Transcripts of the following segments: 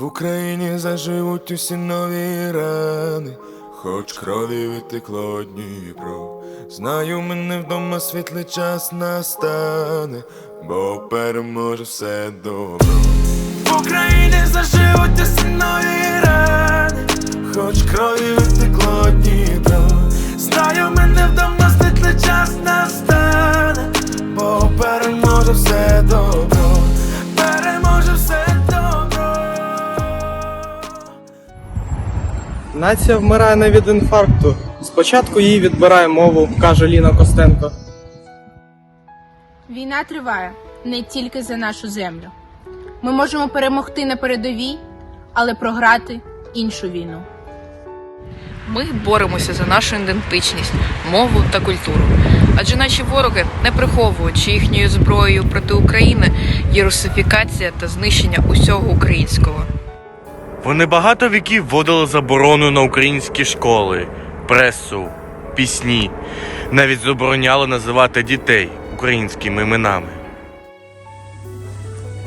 В Україні заживуть усі нові рани, хоч крові витекло Дніпро. Знаю, мене вдома світлий час настане, бо переможе все добро. В Україні заживуть усі нові рани, хоч крові витекло Дніпро. Знаю, мене вдома світлий час настане, Нація вмирає не від інфаркту. Спочатку їй відбирає мову, каже Ліна Костенко. Війна триває не тільки за нашу землю. Ми можемо перемогти на передовій, але програти іншу війну. Ми боремося за нашу ідентичність, мову та культуру. Адже наші вороги не приховують, що їхньою зброєю проти України є русифікація та знищення усього українського. Вони багато віків вводили заборону на українські школи, пресу, пісні, навіть забороняли називати дітей українськими іменами.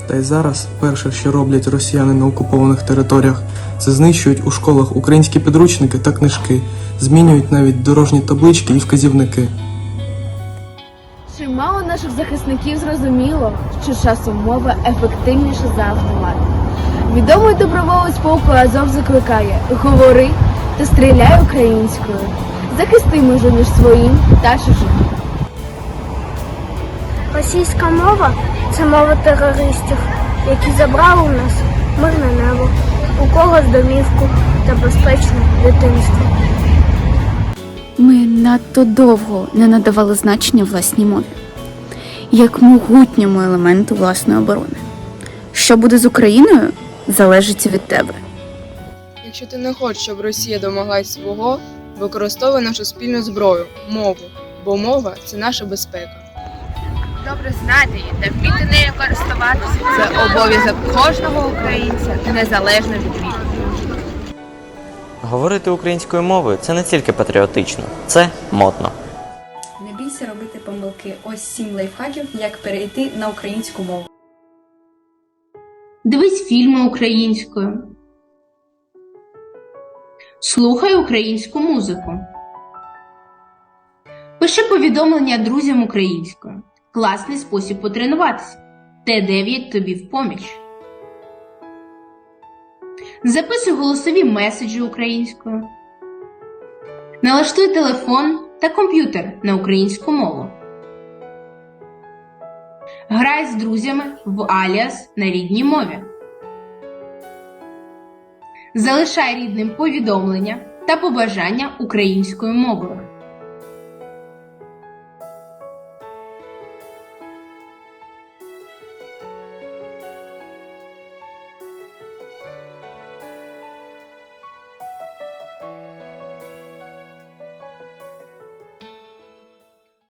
Та й зараз перше, що роблять росіяни на окупованих територіях, це знищують у школах українські підручники та книжки, змінюють навіть дорожні таблички і вказівники. Чимало наших захисників зрозуміло, що часом мова ефективніша за автомат. Відомий доброволець полку Азов закликає Говори та стріляй українською. Захисти межу між своїм та чужим. Російська мова це мова терористів, які забрали у нас мирне небо, у когось домівку та безпечне дитинство. Ми надто довго не надавали значення власній мові, як могутньому елементу власної оборони. Що буде з Україною, залежить від тебе. Якщо ти не хочеш, щоб Росія домоглась свого, використовуй нашу спільну зброю мову, бо мова це наша безпека. Добре знати її та вміти нею користуватися. Це обов'язок кожного українця, незалежно від віку. Говорити українською мовою це не тільки патріотично, це модно. Не бійся робити помилки. Ось сім лайфхаків, як перейти на українську мову. Дивись фільми українською. Слухай українську музику. Пиши повідомлення друзям українською. Класний спосіб потренуватися. Т9 тобі в поміч. Записуй голосові меседжі українською. Налаштуй телефон та комп'ютер на українську мову. Грай з друзями в аліас на рідній мові. Залишай рідним повідомлення та побажання українською мовою.